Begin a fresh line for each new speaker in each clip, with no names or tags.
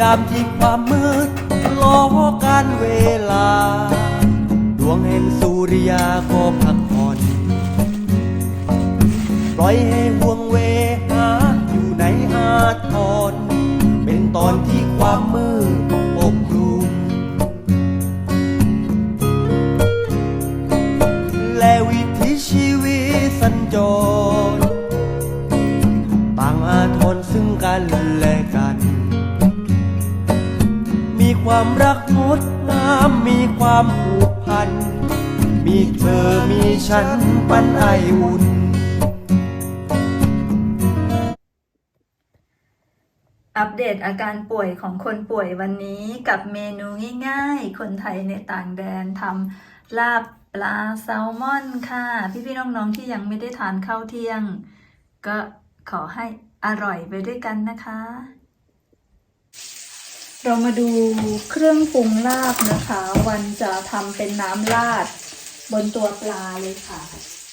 ยามที่ความมืดล้อการเวลา ดวงแห่งสุริยาก็พักผ่อนปล่อยให้ห่วงเวหาอยู่ในอาทรเป็นตอนที่ความมืดปกคลุมและวิถีชีวิตสัญจร ต่างอาทรซึ่งกันและกัน ความรักงดงามมีความผูกพัน มีเธอมีฉันปันไออุ่น
อัปเดตอาการป่วยของคนป่วยวันนี้กับเมนูง่ายๆ คนไทยในต่างแดนทำลาบปลาแซลมอนค่ะ พี่ๆน้องๆที่ยังไม่ได้ทานข้าวเที่ยง ก็ขอให้อร่อยไปด้วยกันนะคะ เรามาดูเครื่องปรุงลาบนะคะ วันจะทำเป็นน้ำราดบนตัวปลาเลยค่ะ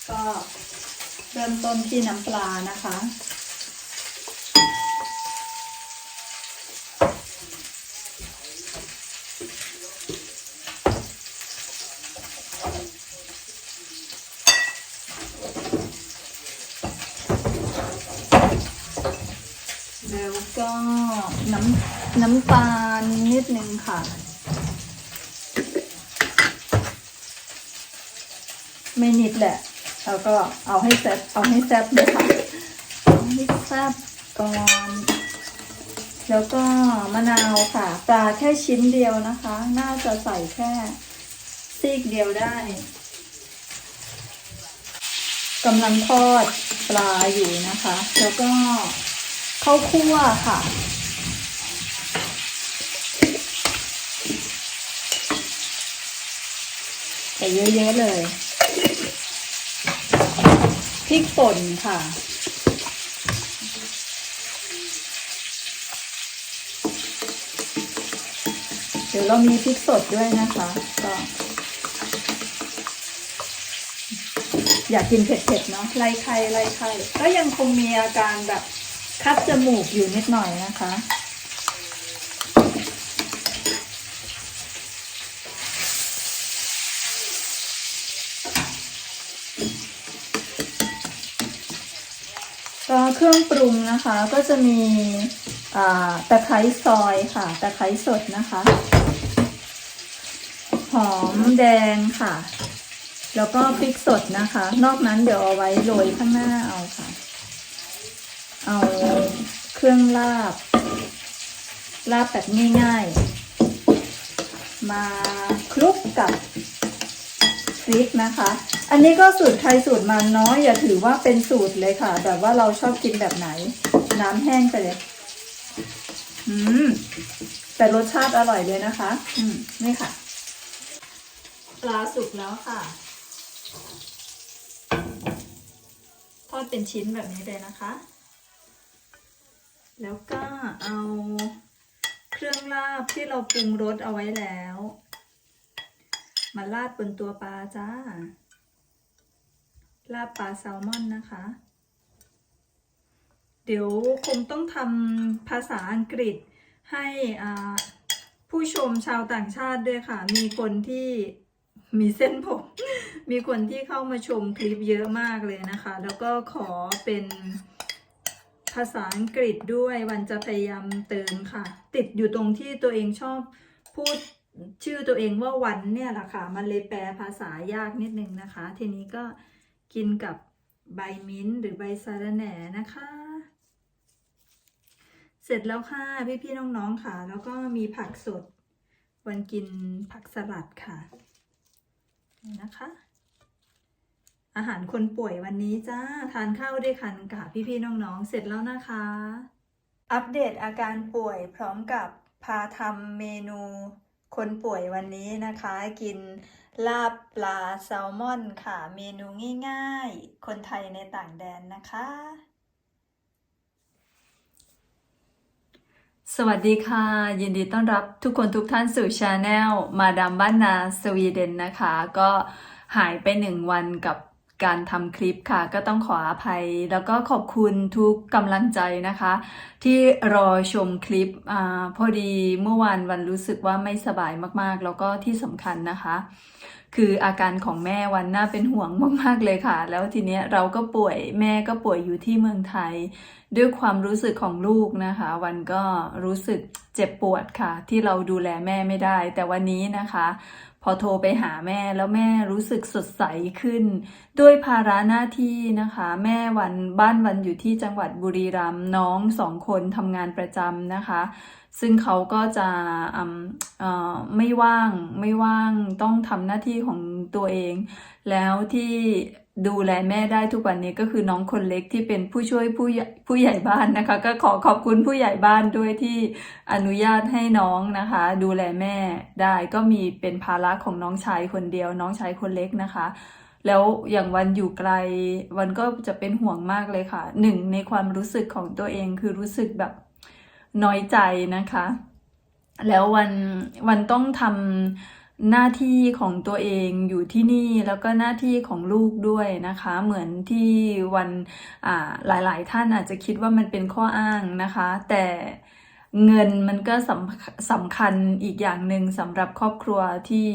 ก็เริ่มต้นที่น้ำปลานะคะ แล้วก็น้ำ น้ำตาลนิดนึงค่ะ ไม่นิดแหละ แล้วก็เอาให้แซ่บเอาให้แซ่บเลยค่ะเอาให้แซ่บก่อน แล้วก็มะนาวค่ะ ปลาแค่ชิ้นเดียวนะคะ น่าจะใส่แค่ซีกเดียวได้กำลังทอดปลาอยู่นะคะ แล้วก็ข้าวคั่วค่ะ ใส่เยอะๆเลยพริกป่นค่ะ เดี๋ยวเรามีพริกสดด้วยนะคะ ก็ อยากกินเผ็ดๆเนาะไล่ไข่ไล่ไข่ก็ยังคงมีอาการแบบคัดจมูกอยู่นิดหน่อยนะคะ ก็ เครื่องปรุงนะคะก็จะมีตะไคร้ซอยค่ะตะไคร้สดนะคะ หอมแดงค่ะ แล้วก็พริกสดนะคะ นอกนั้นเดี๋ยวเอาไว้โรยข้างหน้าเอาค่ะ เอาเครื่องลาบ ลาบแบบง่ายๆ มาคลุกกับพริกนะคะ อันนี้ก็สูตรใครสูตรมันเนาะอย่าถือว่าเป็นสูตรเลยค่ะ แบบว่าเราชอบกินแบบไหน น้ำแห้งไปเลย อืม แต่รสชาติอร่อยเลยนะคะ อืม นี่ค่ะ ปลาสุกแล้วค่ะ ทอดเป็นชิ้นแบบนี้เลยนะคะ แล้วก็เอาเครื่องลาบที่เราปรุงรสเอาไว้แล้ว มาลาดบนตัวปลาจ้า ลาบปลาแซลมอนนะคะ เดี๋ยวคงต้องทำภาษาอังกฤษให้ผู้ชมชาวต่างชาติด้วยค่ะ มีคนที่มีเส้นผม มีคนที่เข้ามาชมคลิปเยอะมากเลยนะคะ แล้วก็ขอเป็นภาษาอังกฤษด้วยวันจะพยายามเติมค่ะ ติดอยู่ตรงที่ตัวเองชอบพูดชื่อตัวเองว่าวันเนี่ยแหละค่ะ มันเลยแปลภาษายากนิดนึงนะคะ ทีนี้ก็ กินกับใบมิ้นท์หรือใบสะระแหน่นะคะ เสร็จแล้วค่ะ พี่ๆน้องๆค่ะ แล้วก็มีผักสด วันกินผักสลัดค่ะนะคะ อาหารคนป่วยวันนี้จ้าทานข้าวด้วยกันค่ะพี่ๆน้องๆ เสร็จแล้วนะคะ อัปเดตอาการป่วยพร้อมกับพาทำเมนู คนป่วยวันนี้นะคะ กินลาบปลาแซลมอนค่ะ เมนูง่ายๆ คนไทยในต่างแดนนะคะ สวัสดีค่ะ ยินดีต้อนรับทุกคนทุกท่านสู่ชาแนลมาดามบ้านนาสวีเดนนะคะ ก็หายไปหนึ่งวันกับ การทำคลิปค่ะ ก็ต้องขออภัย แล้วก็ขอบคุณทุกกำลังใจนะคะ ที่รอชมคลิปอพอดีเมื่อวานวันรู้สึกว่าไม่สบายมากๆ แล้วก็ที่สำคัญนะคะ คืออาการของแม่วันน่าเป็นห่วงมากๆเลยค่ะ แล้วทีเนี้ยเราก็ป่วยแม่ก็ป่วยอยู่ที่เมืองไทย ด้วยความรู้สึกของลูกนะคะ วันก็รู้สึกเจ็บปวดค่ะ ที่เราดูแลแม่ไม่ได้ แต่วันนี้นะคะ อโทรไปหาแม่แล้วแม่รู้สึกสดใสขึ้น ด้วยภาระหน้าที่นะคะ แม่วันบ้านวันอยู่ที่จังหวัดบุรีรัมย์น้องสองคนทำงานประจำนะคะ ซึ่งเขาก็จะอืมเอ่อไม่ว่างไม่ว่างต้องทำหน้าที่ของตัวเอง แล้วที่ ดูแลแม่ได้ทุกวันนี้ก็คือน้องคนเล็กที่เป็นผู้ช่วยผู้ผู้ใหญ่บ้านนะคะ ก็ขอขอบคุณผู้ใหญ่บ้านด้วยที่อนุญาตให้น้องนะคะ ดูแลแม่ได้ก็มีเป็นภาระของน้องชายคนเดียว น้องชายคนเล็กนะคะ แล้วอย่างวันอยู่ไกล วันก็จะเป็นห่วงมากเลยค่ะหนึ่งในความรู้สึกของตัวเองคือรู้สึกแบบน้อยใจนะคะ แล้ววันวันต้องทำ หน้าที่ของตัวเองอยู่ที่นี่แล้วก็หน้าที่ของลูกด้วยนะคะ เหมือนที่วันหลายๆ ท่านอาจจะคิดว่ามันเป็นข้ออ้างนะคะ แต่เงินมันก็สำสำคัญอีกอย่างหนึ่งสำหรับครอบครัวที่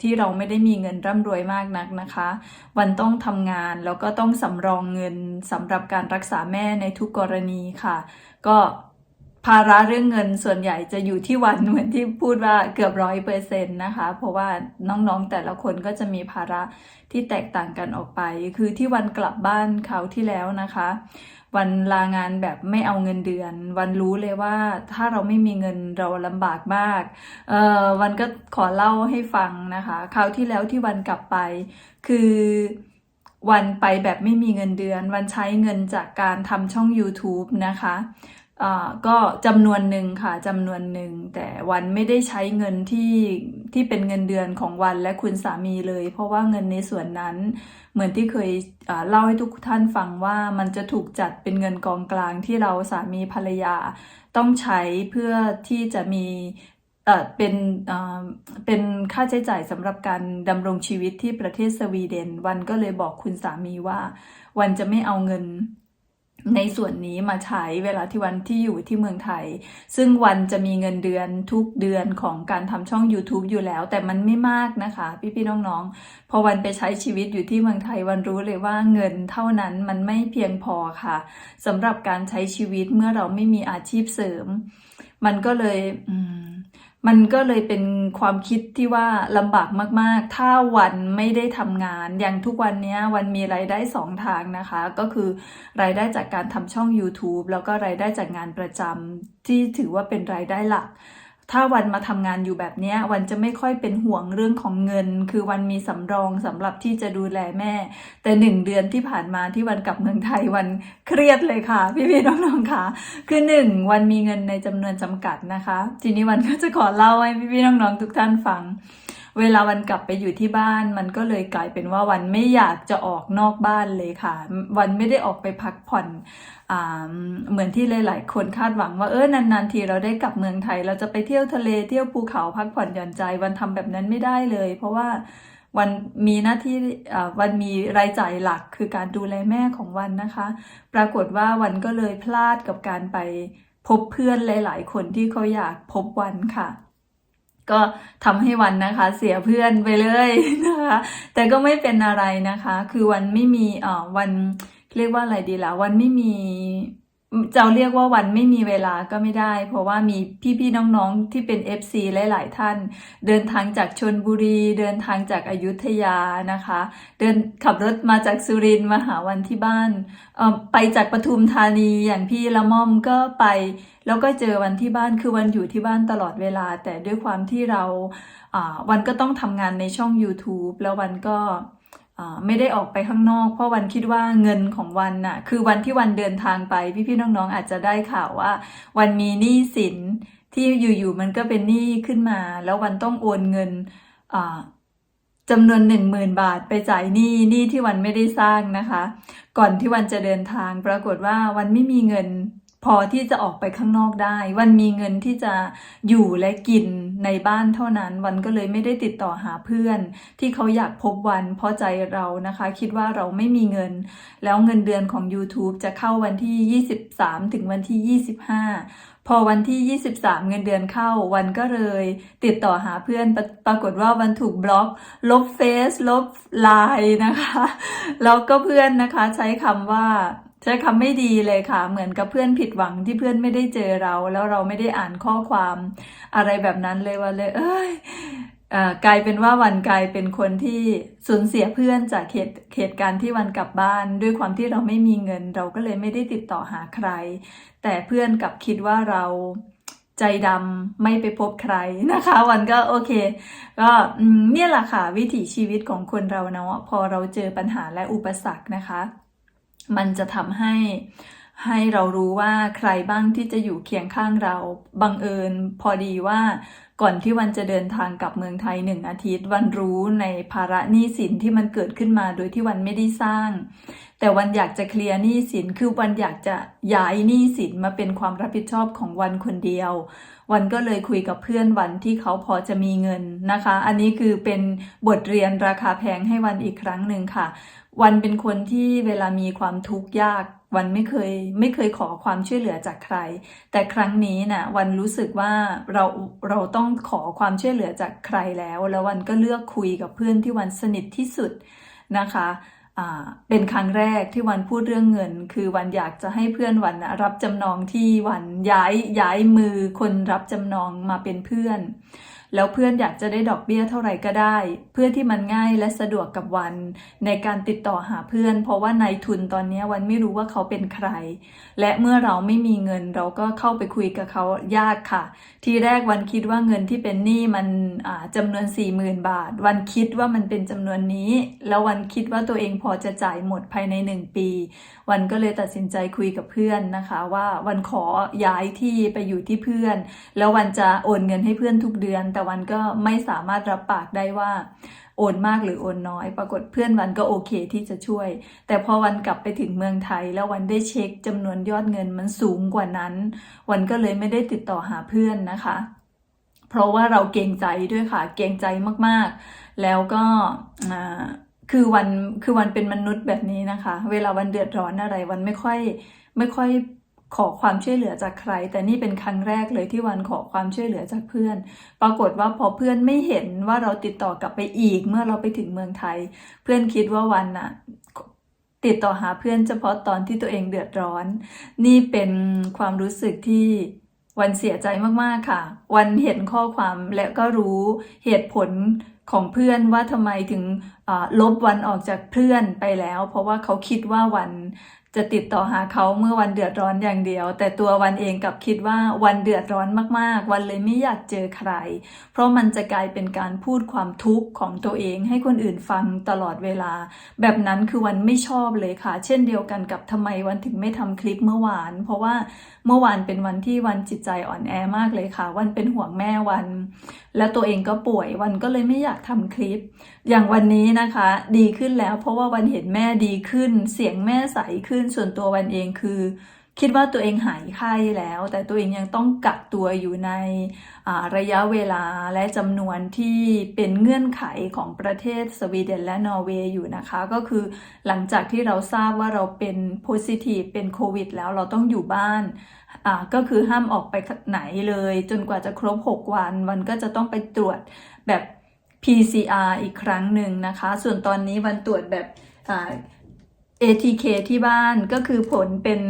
ที่เราไม่ได้มีเงินร่ำรวยมากนักนะคะ วันต้องทำงานแล้วก็ต้องสำรองเงินสำหรับการรักษาแม่ในทุกกรณีค่ะ ก็ ภาระเรื่องเงินส่วนใหญ่จะอยู่ที่วันเหมือนที่พูดว่าเกือบร้อยเปอร์เซ็นต์นะคะ เพราะว่าน้องๆแต่ละคนก็จะมีภาระที่แตกต่างกันออกไป คือที่วันกลับบ้านเขาที่แล้วนะคะ วันลางานแบบไม่เอาเงินเดือน วันรู้เลยว่าถ้าเราไม่มีเงินเราลำบากมากเอ่อวันก็ขอเล่าให้ฟังนะคะคราวที่แล้วที่วันกลับไป คือวันไปแบบไม่มีเงินเดือน วันใช้เงินจากการทำช่อง YouTube นะคะ ก็จำนวนหนึ่งค่ะจำนวนหนึ่ง แต่วันไม่ได้ใช้เงินที่ที่เป็นเงินเดือนของวันและคุณสามีเลย เพราะว่าเงินในส่วนนั้น เหมือนที่เคยเล่าให้ทุกท่านฟังว่ามันจะถูกจัดเป็นเงินกองกลางที่เราสามีภรรยา ต้องใช้เพื่อที่จะมีเออเป็นเออเป็นค่าใช้จ่ายสำหรับการดำรงชีวิตที่ประเทศสวีเดน วันก็เลยบอกคุณสามีว่า วันจะไม่เอาเงิน ในส่วนนี้มาใช้เวลาที่วันที่อยู่ที่เมืองไทย ซึ่งวันจะมีเงินเดือนทุกเดือนของการทำช่อง YouTube อยู่แล้ว แต่มันไม่มากนะคะ พี่ๆน้องๆ พอวันไปใช้ชีวิตอยู่ที่เมืองไทยวันรู้เลยว่าเงินเท่านั้นมันไม่เพียงพอค่ะสำหรับการใช้ชีวิตเมื่อเราไม่มีอาชีพเสริม มันก็เลยอื มันก็เลยเป็นความคิดที่ว่าลำบากมากๆ ถ้าวันไม่ได้ทำงาน อย่างทุกวันนี้วันมีรายได้สองทางนะคะ ก็คือรายได้จากการทำช่อง YouTube แล้วก็รายได้จากงานประจำที่ถือว่าเป็นรายได้หลัก ถ้าวันมาทำงานอยู่แบบนี้วันจะไม่ค่อยเป็นห่วงเรื่องของเงิน คือวันมีสำรองสำหรับที่จะดูแลแม่ แต่หนึ่งเดือนที่ผ่านมาที่วันกลับเมืองไทยวันเครียดเลยค่ะ พี่พี่น้องๆค่ะ คือหนึ่งวันมีเงินในจำนวนจำกัดนะคะ ทีนี้วันก็จะขอเล่าให้พี่พี่น้องๆทุกท่านฟัง เวลาวันกลับไปอยู่ที่บ้าน มันก็เลยกลายเป็นว่าวันไม่อยากจะออกนอกบ้านเลยค่ะ วันไม่ได้ออกไปพักผ่อนอ่าเหมือนที่หลาย ๆ คนคาดหวังว่าเออนาน ๆ ทีเราได้กลับเมืองไทย เราจะไปเที่ยวทะเลเที่ยวภูเขาพักผ่อนหย่อนใจ วันทำแบบนั้นไม่ได้เลย เพราะว่าวันมีหน้าที่อ่าวันมีรายจ่ายหลักคือการดูแลแม่ของวันนะคะ ปรากฏว่าวันก็เลยพลาดกับการไปพบเพื่อนหลาย ๆ คนที่เขาอยากพบวันค่ะ ก็ทำให้วันนะคะ เสียเพื่อนไปเลยนะคะ แต่ก็ไม่เป็นอะไรนะคะ คือวันไม่มีเอ่อวันเรียกว่าอะไรดีล่ะวันไม่มี จะเรียกว่าวันไม่มีเวลาก็ไม่ได้ เพราะว่ามีพี่ๆน้องๆที่เป็น FC หลาย ๆ ท่าน เดินทางจากชนบุรี เดินทางจากอายุทยานะคะ เดินขับรถมาจากสุรินทร์มาหาวันที่บ้านไปจากปทุมธานีอย่างพี่ละม่อมก็ไป แล้วก็เจอวันที่บ้านคือวันอยู่ที่บ้านตลอดเวลา แต่ด้วยความที่เราวันก็ต้องทำงานในช่อง YouTube แล้ววันก็ ไม่ได้ออกไปข้างนอก เพราะวันคิดว่าเงินของวันน่ะ คือวันที่วันเดินทางไป พี่ๆน้องๆอาจจะได้ข่าวว่า วันมีหนี้สินที่อยู่ๆมันก็เป็นหนี้ขึ้นมา แล้ววันต้องโอนเงินจำนวนหนึ่งหมื่นบาทไปจ่ายหนี้หนี้ที่วันไม่ได้สร้างนะคะ ก่อนที่วันจะเดินทางปรากฏว่าวันไม่มีเงิน พอที่จะออกไปข้างนอกได้ วันมีเงินที่จะอยู่และกินในบ้านเท่านั้น วันก็เลยไม่ได้ติดต่อหาเพื่อน ที่เขาอยากพบวันเพราะใจเรานะคะ คิดว่าเราไม่มีเงิน แล้วเงินเดือนของ YouTube จะเข้าวันที่ 23 ถึงวันที่ 25 พอวันที่ 23 เงินเดือนเข้า วันก็เลย ติดต่อหาเพื่อนปรปรากฏว่าวันถูกบล็อก ลบเฟซลบไลน์นะคะ แล้วก็เพื่อนนะคะใช้คำว่า ใช้คำไม่ดีเลยค่ะ เหมือนกับเพื่อนผิดหวังที่เพื่อนไม่ได้เจอเรา แล้วเราไม่ได้อ่านข้อความอะไรแบบนั้นเลยวันเลย เอ้ยเอ่อกลายเป็นว่าวันกลายเป็นคนที่สูญเสียเพื่อนจากเหตุเหตุการณ์ที่วันกลับบ้าน ด้วยความที่เราไม่มีเงิน เราก็เลยไม่ได้ติดต่อหาใคร แต่เพื่อนกลับคิดว่าเราใจดำไม่ไปพบใครนะคะ วันก็โอเคก็เนี่ยแหละค่ะวิถีชีวิตของคนเราเนาะพอเราเจอปัญหาและอุปสรรคนะคะ มันจะทำให้ให้เรารู้ว่าใครบ้างที่จะอยู่เคียงข้างเรา บังเอิญพอดีว่าก่อนที่วันจะเดินทางกลับเมืองไทยหนึ่งอาทิตย์ วันรู้ในภาระหนี้สินที่มันเกิดขึ้นมาโดยที่วันไม่ได้สร้าง แต่วันอยากจะเคลียร์หนี้สินคือวันอยากจะย้ายหนี้สินมาเป็นความรับผิดชอบของวันคนเดียว วันก็เลยคุยกับเพื่อนวันที่เขาพอจะมีเงินนะคะ อันนี้คือเป็นบทเรียนราคาแพงให้วันอีกครั้งหนึ่งค่ะ วันเป็นคนที่เวลามีความทุกข์ยาก วันไม่เคยไม่เคยขอความช่วยเหลือจากใคร แต่ครั้งนี้นะ่ะวันรู้สึกว่าเราเราต้องขอความช่วยเหลือจากใครแล้ว แล้ววันก็เลือกคุยกับเพื่อนที่วันสนิทที่สุดนะคะอ่าเป็นครั้งแรกที่วันพูดเรื่องเงิน คือวันอยากจะให้เพื่อนวันนะรับจำนองที่วันย้ายย้ายมือคนรับจำนองมาเป็นเพื่อน แล้วเพื่อนอยากจะได้ดอกเบี้ยเท่าไหร่ก็ได้ เพื่อที่มันง่ายและสะดวกกับวัน ในการติดต่อหาเพื่อน เพราะว่านายทุนตอนนี้วันไม่รู้ว่าเขาเป็นใคร และเมื่อเราไม่มีเงินเราก็เข้าไปคุยกับเขายากค่ะ ทีแรกวันคิดว่าเงินที่เป็นหนี้มันอ่าจำนวน40,000บาท วันคิดว่ามันเป็นจำนวนนี้ แล้ววันคิดว่าตัวเองพอจะจ่ายหมดภายใน 1 ปี วันก็เลยตัดสินใจคุยกับเพื่อนนะคะ ว่าวันขอย้ายที่ไปอยู่ที่เพื่อน แล้ววันจะโอนเงินให้เพื่อนทุกเดือนแต่วันก็ไม่สามารถรับปากได้ว่าโอนมากหรือโอนน้อย ปรากฏเพื่อนวันก็โอเคที่จะช่วย แต่พอวันกลับไปถึงเมืองไทย แล้ววันได้เช็คจำนวนยอดเงินมันสูงกว่านั้น วันก็เลยไม่ได้ติดต่อหาเพื่อนนะคะ เพราะว่าเราเกรงใจด้วยค่ะ เกรงใจมากๆ แล้วก็คือวันคือวันเป็นมนุษย์แบบนี้นะคะ เวลาวันเดือดร้อนอะไรวันไม่ค่อยไม่ค่อย ขอความช่วยเหลือจากใคร แต่นี่เป็นครั้งแรกเลยที่วันขอความช่วยเหลือจากเพื่อน ปรากฏว่าพอเพื่อนไม่เห็นว่าเราติดต่อกลับไปอีก เมื่อเราไปถึงเมืองไทย เพื่อนคิดว่าวันน่ะติดต่อหาเพื่อนเฉพาะตอนที่ตัวเองเดือดร้อน นี่เป็นความรู้สึกที่วันเสียใจมากๆค่ะ วันเห็นข้อความและก็รู้เหตุผลของเพื่อนว่าทำไมถึงลบวันออกจากเพื่อนไปแล้ว เพราะว่าเขาคิดว่าวัน จะติดต่อหาเขาเมื่อวันเดือดร้อนอย่างเดียว แต่ตัววันเองกับคิดว่าวันเดือดร้อนมากๆ วันเลยไม่อยากเจอใคร เพราะมันจะกลายเป็นการพูดความทุกข์ของตัวเองให้คนอื่นฟังตลอดเวลา แบบนั้นคือวันไม่ชอบเลยค่ะ เช่นเดียวกันกับทำไมวันถึงไม่ทำคลิปเมื่อวาน เพราะว่าเมื่อวานเป็นวันที่วันจิตใจอ่อนแอมากเลยค่ะ วันเป็นห่วงแม่วันและตัวเองก็ป่วยวันก็เลยไม่อยากทำคลิป อย่างวันนี้นะคะ ดีขึ้นแล้วเพราะว่าวันเห็นแม่ดีขึ้น เสียงแม่ใสขึ้นส่วนตัววันเองคือ คิดว่าตัวเองหายไข้แล้ว แต่ตัวเองยังต้องกักตัวอยู่ในระยะเวลาและจำนวนที่เป็นเงื่อนไขของประเทศสวีเดนและนอร์เวย์อยู่นะคะ ก็คือหลังจากที่เราทราบว่าเราเป็น positive เป็นโควิดแล้วเราต้องอยู่บ้าน อ่าก็คือห้ามออกไปไหนเลย จนกว่าจะครบ 6 วัน วันก็จะต้องไปตรวจแบบ PCR อีกครั้งหนึ่งนะคะ ส่วนตอนนี้วันตรวจแบบอ่า ATK ที่บ้านก็คือผลเป็น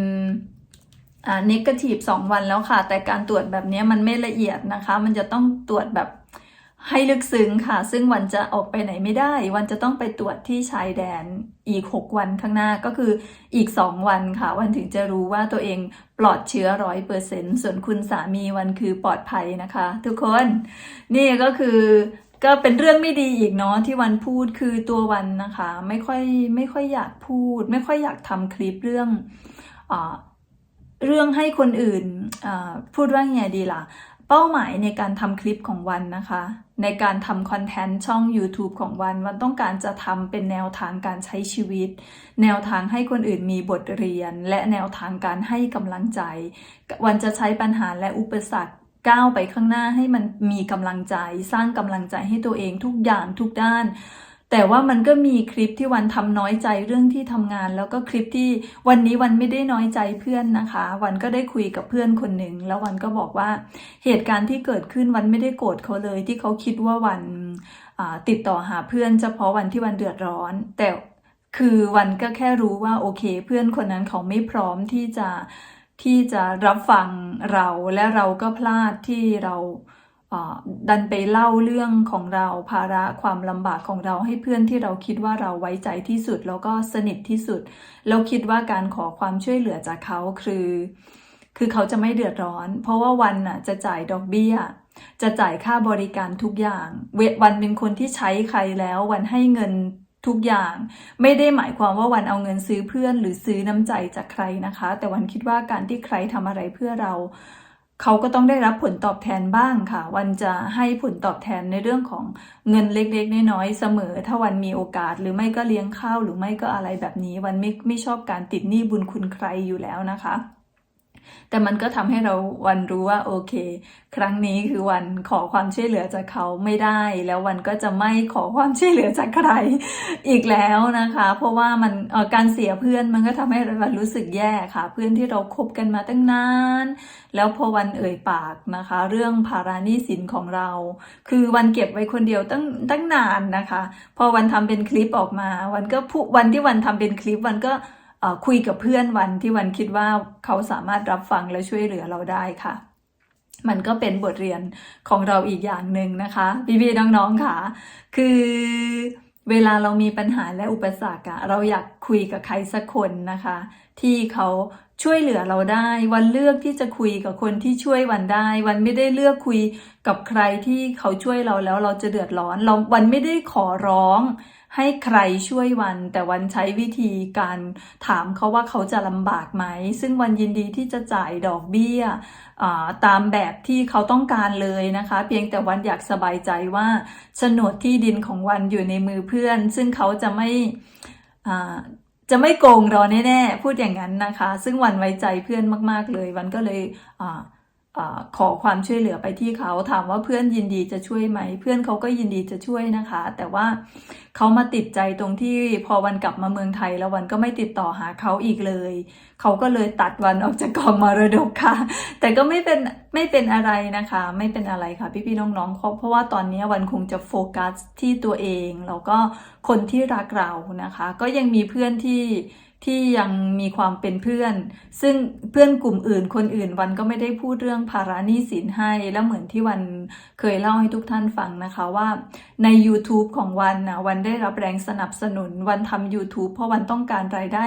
อ่า negative 2 วันแล้วค่ะ แต่การตรวจแบบนี้มันไม่ละเอียดนะคะ มันจะต้องตรวจแบบ ให้ลึกซึ้งค่ะ ซึ่งวันจะออกไปไหนไม่ได้ วันจะต้องไปตรวจที่ชายแดนอีก 6 วันข้างหน้าก็คืออีก 2 วันค่ะ วันถึงจะรู้ว่าตัวเองปลอดเชื้อร้อยเปอร์เซ็นต์ส่วนคุณสามีวันคือปลอดภัยนะคะ ทุกคนนี่ก็คือก็เป็นเรื่องไม่ดีอีกเนาะที่วันพูดคือตัววันนะคะ ไม่ค่อยไม่ค่อยอยากพูด ไม่ค่อยอยากทำคลิปเรื่องอเรื่องให้คนอื่นพูดว่าไงดีล่ะ เป้าหมายในการทำคลิปของวันนะคะ ในการทำคอนเทนต์ช่อง YouTube ของวัน วันต้องการจะทำเป็นแนวทางการใช้ชีวิต แนวทางให้คนอื่นมีบทเรียน และแนวทางการให้กำลังใจ วันจะใช้ปัญหาและอุปสรรคก้าวไปข้างหน้าให้มันมีกำลังใจ สร้างกำลังใจให้ตัวเองทุกอย่างทุกด้าน แต่ว่ามันก็มีคลิปที่วันทำน้อยใจเรื่องที่ทำงาน แล้วก็คลิปที่วันนี้วันไม่ได้น้อยใจเพื่อนนะคะ วันก็ได้คุยกับเพื่อนคนหนึ่งแล้ววันก็บอกว่าเหตุการณ์ที่เกิดขึ้นวันไม่ได้โกรธเขาเลย ที่เขาคิดว่าวันติดต่อหาเพื่อนเฉพาะวันที่วันเดือดร้อน แต่คือวันก็แค่รู้ว่าโอเค เพื่อนคนนั้นเขาไม่พร้อมที่จะที่จะรับฟังเราและเราก็พลาดที่เรา ดันไปเล่าเรื่องของเราภาระความลำบากของเราให้เพื่อนที่เราคิดว่าเราไว้ใจที่สุด แล้วก็สนิทที่สุดแล้วคิดว่าการขอความช่วยเหลือจากเขาคือ คือเขาจะไม่เดือดร้อน เพราะว่าวันน่ะจะจ่ายดอกเบี้ย จะจ่ายค่าบริการทุกอย่าง เววันเป็นคนที่ใช้ใครแล้ว วันให้เงินทุกอย่าง ไม่ได้หมายความว่าวันเอาเงินซื้อเพื่อน หรือซื้อน้ำใจจากใครนะคะ แต่วันคิดว่าการที่ใครทำอะไรเพื่อเรา เขาก็ต้องได้รับผลตอบแทนบ้างค่ะ วันจะให้ผลตอบแทนในเรื่องของเงินเล็กๆน้อยๆเสมอ ถ้าวันมีโอกาสหรือไม่ก็เลี้ยงข้าวหรือไม่ก็อะไรแบบนี้ วันไม่ไม่ชอบการติดหนี้บุญคุณใครอยู่แล้วนะคะ แต่มันก็ทำให้เราวันรู้ว่าโอเค ครั้งนี้คือวันขอความช่วยเหลือจากเขาไม่ได้ แล้ววันก็จะไม่ขอความช่วยเหลือจากใครอีกแล้วนะคะ เพราะว่ามันออการเสียเพื่อนมันก็ทำให้เรารู้สึกแย่ค่ะ เพื่อนที่เราคบกันมาตั้งนาน แล้วพอวันเอ่ยปากนะคะ เรื่องภาระหนี้สินของเรา คือวันเก็บไว้คนเดียวตั้งตั้งนานนะคะ พอวันทำเป็นคลิปออกมา วันก็พูวันที่วันทำเป็นคลิปวันก็ คุยกับเพื่อนวันที่วันคิดว่าเขาสามารถรับฟังและช่วยเหลือเราได้ค่ะ มันก็เป็นบทเรียนของเราอีกอย่างหนึ่งนะคะ พี่ๆน้องๆค่ะ คือเวลาเรามีปัญหาและอุปสรรคอะเราอยากคุยกับใครสักคนนะคะ ที่เขาช่วยเหลือเราได้ วันเลือกที่จะคุยกับคนที่ช่วยวันได้ วันไม่ได้เลือกคุยกับใครที่เขาช่วยเราแล้วเราจะเดือดร้อนเราวันไม่ได้ขอร้อง ให้ใครช่วยวัน แต่วันใช้วิธีการถามเขาว่าเขาจะลำบากไหม ซึ่งวันยินดีที่จะจ่ายดอกเบี้ยตามแบบที่เขาต้องการเลยนะคะ เพียงแต่วันอยากสบายใจว่าโฉนดที่ดินของวันอยู่ในมือเพื่อน ซึ่งเขาจะไม่ จะไม่โกงเราแน่ๆ พูดอย่างนั้นนะคะ ซึ่งวันไว้ใจเพื่อนมาก ๆ เลย วันก็เลยอ่า ขอความช่วยเหลือไปที่เขาถามว่าเพื่อนยินดีจะช่วยไหม เพื่อนเขาก็ยินดีจะช่วยนะคะ แต่ว่าเขามาติดใจตรงที่พอวันกลับมาเมืองไทยแล้ววันก็ไม่ติดต่อหาเขาอีกเลย เขาก็เลยตัดวันออกจากกองมรดกค่ะ แต่ก็ไม่เป็นไม่เป็นอะไรนะคะ ไม่เป็นอะไรค่ะพี่ๆน้องๆเพราะเพราะว่าตอนนี้วันคงจะโฟกัสที่ตัวเองแล้วก็คนที่รักเรานะคะ ก็ยังมีเพื่อนที่ ที่ยังมีความเป็นเพื่อน ซึ่งเพื่อนกลุ่มอื่น คนอื่นวันก็ไม่ได้พูดเรื่องภาระหนี้สินให้ แล้วเหมือนที่วันเคยเล่าให้ทุกท่านฟังนะคะว่าใน YouTube ของวันนะวันได้รับแรงสนับสนุนวันทำ YouTube เพราะวันต้องการรายได้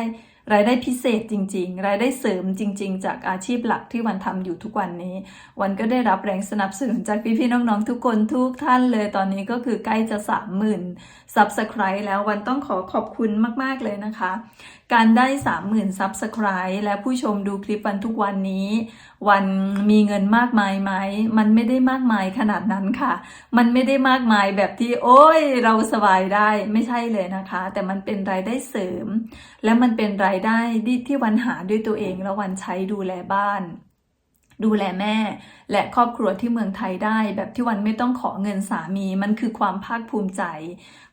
รายได้พิเศษจริง ๆ รายได้เสริมจริง ๆ จากอาชีพหลักที่วันทำอยู่ทุกวันนี้ วันก็ได้รับแรงสนับสนุนจากพี่ๆน้องๆทุกคนทุกท่านเลยตอนนี้ก็คือใกล้จะสามหมื่น Subscribe แล้ววันต้องขอขอบคุณมากๆเลยนะคะ การได้สามหมื่น Subscribe และผู้ชมดูคลิปวันทุกวันนี้ วันมีเงินมากมายไหม มันไม่ได้มากมายขนาดนั้นค่ะ มันไม่ได้มากมายแบบที่โอ้ยเราสบายได้ไม่ใช่เลยนะคะ แต่มันเป็นรายได้เสริม และมันเป็นรายได้ที่วันหาด้วยตัวเองแล้ววันใช้ดูแลบ้าน ดูแลแม่ และครอบครัวที่เมืองไทยได้ แบบที่วันไม่ต้องขอเงินสามี มันคือความภาคภูมิใจ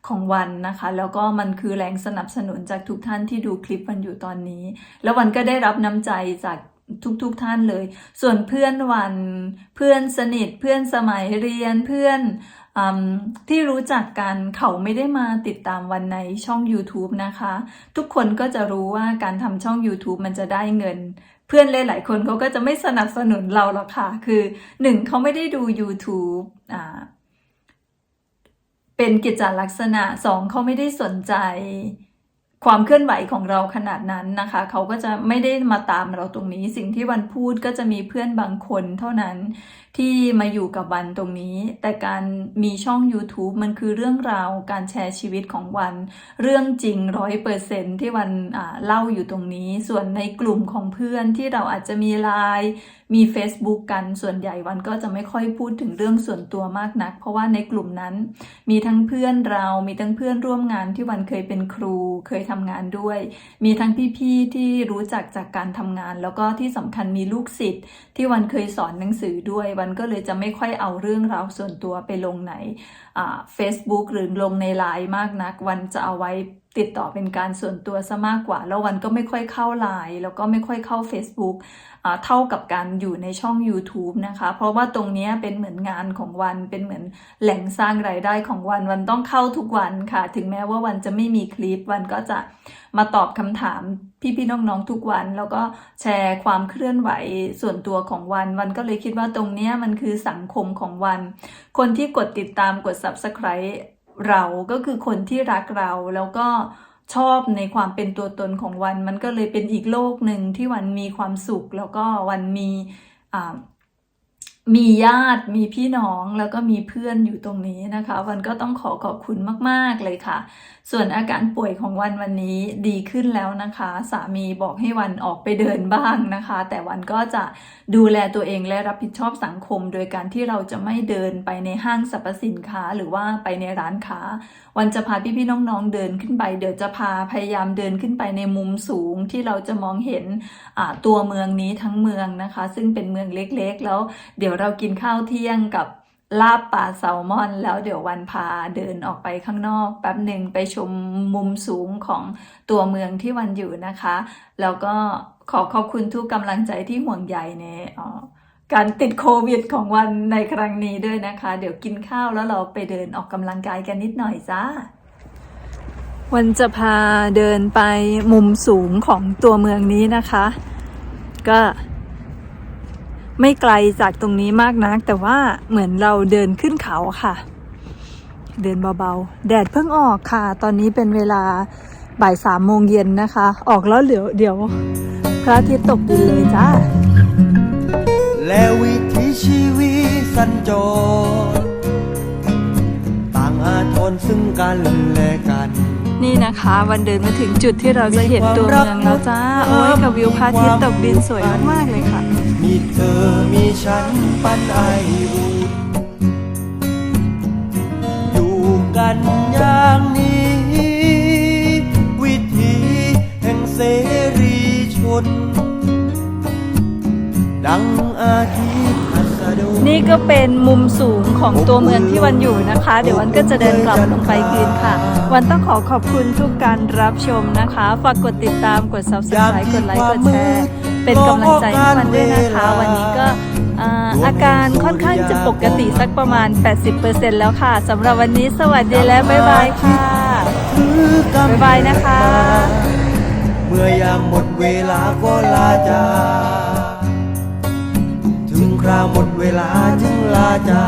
ของวันนะคะ แล้วก็มันคือแรงสนับสนุนจากทุกท่านที่ดูคลิปวันอยู่ตอนนี้ แล้ววันก็ได้รับน้ำใจจากทุกๆทท่านเลย ส่วนเพื่อนวันเพื่อนสนิทเพื่อนสมัยเรียนเพื่อนอที่รู้จักกันเขาไม่ได้มาติดตามวันในช่อง YouTube นะคะ ทุกคนก็จะรู้ว่าการทำช่อง YouTube มันจะได้เงิน พื่อนหลายๆคนเขาก็จะไม่สนับสนุนเราหรอกค่ะ คือหนึ่งเขาไม่ได้ดู YouTube อ่าเป็นกิจจลักษณะสองเขาไม่ได้สนใจความเคลื่อนไหวของเราขนาดนั้นนะคะ เขาก็จะไม่ได้มาตามเราตรงนี้ สิ่งที่วันพูดก็จะมีเพื่อนบางคนเท่านั้นที่มาอยู่กับวันตรงนี้ แต่การมีช่อง YouTube มันคือเรื่องราวการแชร์ชีวิตของวัน เรื่องจริงร้อยเปอร์เซนที่วันเล่าอยู่ตรงนี้ ส่วนในกลุ่มของเพื่อนที่เราอาจจะมีไลน์มี Facebook กันส่วนใหญ่วันก็จะไม่ค่อยพูดถึงเรื่องส่วนตัวมากนัก เพราะว่าในกลุ่มนั้น มีทั้งเพื่อนเรามีทั้งเพื่อนร่วมงานที่วันเคยเป็นครูเคยทำงานด้วย มีทั้งพี่ๆที่รู้จักจากการทำงาน แล้วก็ที่สำคัญมีลูกศิษย์ที่วันเคยสอนหนังสือด้วยวันก็เลยจะไม่ค่อยเอาเรื่องราวส่วนตัวไปลงไหนเฟซบุ๊กหรือลงในไลน์มากนัก วันจะเอาไว้ ติดต่อเป็นการส่วนตัวซะมากกว่า แล้ววันก็ไม่ค่อยเข้าไลน์แล้วก็ไม่ค่อยเข้า Facebook เท่ากับการอยู่ในช่อง YouTube นะคะ เพราะว่าตรงนี้เป็นเหมือนงานของวันเป็นเหมือนแหล่งสร้างรายได้ของวันวันต้องเข้าทุกวันค่ะ ถึงแม้ว่าวันจะไม่มีคลิปวันก็จะมาตอบคำถามพี่ๆน้องๆทุกวัน แล้วก็แชร์ความเคลื่อนไหวส่วนตัวของวัน วันก็เลยคิดว่าตรงนี้มันคือสังคมของวัน คนที่กดติดตามกด Subscribe เราก็คือคนที่รักเราแล้วก็ชอบในความเป็นตัวตนของวัน มันก็เลยเป็นอีกโลกหนึ่งที่วันมีความสุข แล้วก็วันมีอ่า มีญาติมีพี่น้องแล้วก็มีเพื่อนอยู่ตรงนี้นะคะ วันก็ต้องขอขอบคุณมากๆเลยค่ะ ส่วนอาการป่วยของวันวันนี้ดีขึ้นแล้วนะคะ สามีบอกให้วันออกไปเดินบ้างนะคะ แต่วันก็จะดูแลตัวเองและรับผิดชอบสังคม โดยการที่เราจะไม่เดินไปในห้างสรรพสินค้าหรือว่าไปในร้านค้า วันจะพาพี่ๆน้องๆเดินขึ้นไป เดี๋ยวจะพาพยายามเดินขึ้นไปในมุมสูงที่เราจะมองเห็นตัวเมืองนี้ทั้งเมืองนะคะ ซึ่งเป็นเมืองเล็กๆ แล้วเดี๋ยวเรากินข้าวเที่ยงกับลาบปลาแซลมอน แล้วเดี๋ยววันพาเดินออกไปข้างนอก แป๊บหนึ่งไปชมมุมสูงของตัวเมืองที่วันอยู่นะคะ แล้วก็ขอขอบคุณทุกกำลังใจที่ห่วงใยในการติดโควิดของวันในครั้งนี้ด้วยนะคะ เดี๋ยวกินข้าวแล้วเราไปเดินออกกำลังกายกันนิดหน่อยจ้าวันจะพาเดินไปมุมสูงของตัวเมืองนี้นะคะ ก็ ไม่ไกลจากตรงนี้มากนัก แต่ว่าเหมือนเราเดินขึ้นเขาค่ะ เดินเบาๆ แดดเพิ่งออกค่ะ ตอนนี้เป็นเวลาบ่ายสามโมงเย็นนะคะ ออกแล้วเดี๋ยวเดี๋ยวพระอาทิตย์ตกดินเลยจ้า
และวิถีชีวิตสัญจรต่างอาทรซึ่งกันและกัน
นี่นะคะวันเดินมาถึงจุดที่เราจะเห็นตัวเมืองแล้วจ้า โอ้ยกับวิวพระอาทิตย์ตกดินสวยมากๆเลยค่ะ
มีเธอมี ฉันปันไอบุญอยู่กันอย่างนี้ วิถีแห่งเสรีชน ดังอาทิตย์อัสดง
นี่ก็เป็นมุมสูงของตัวเมืองที่วันอยู่นะคะ เดี๋ยววันก็จะเดินกลับลงไปคืนค่ะ วันต้องขอขอบคุณทุกการรับชมนะคะ ฝากกดติดตามกด subscribe กดไลค์กดแชร์ เป็นกำลังใจให้วันด้วยนะคะ วันนี้ก็ อาการค่อนข้างจะปกติสักประมาณ 80%แล้วค่ะสำหรับวันนี้สวัสดีและบ๊ายบายค่ะบ๊ายบายนะคะ
เมื่อยามหมดเวลาก็ลาจา ถึงคราวหมดเวลาจึงลาจา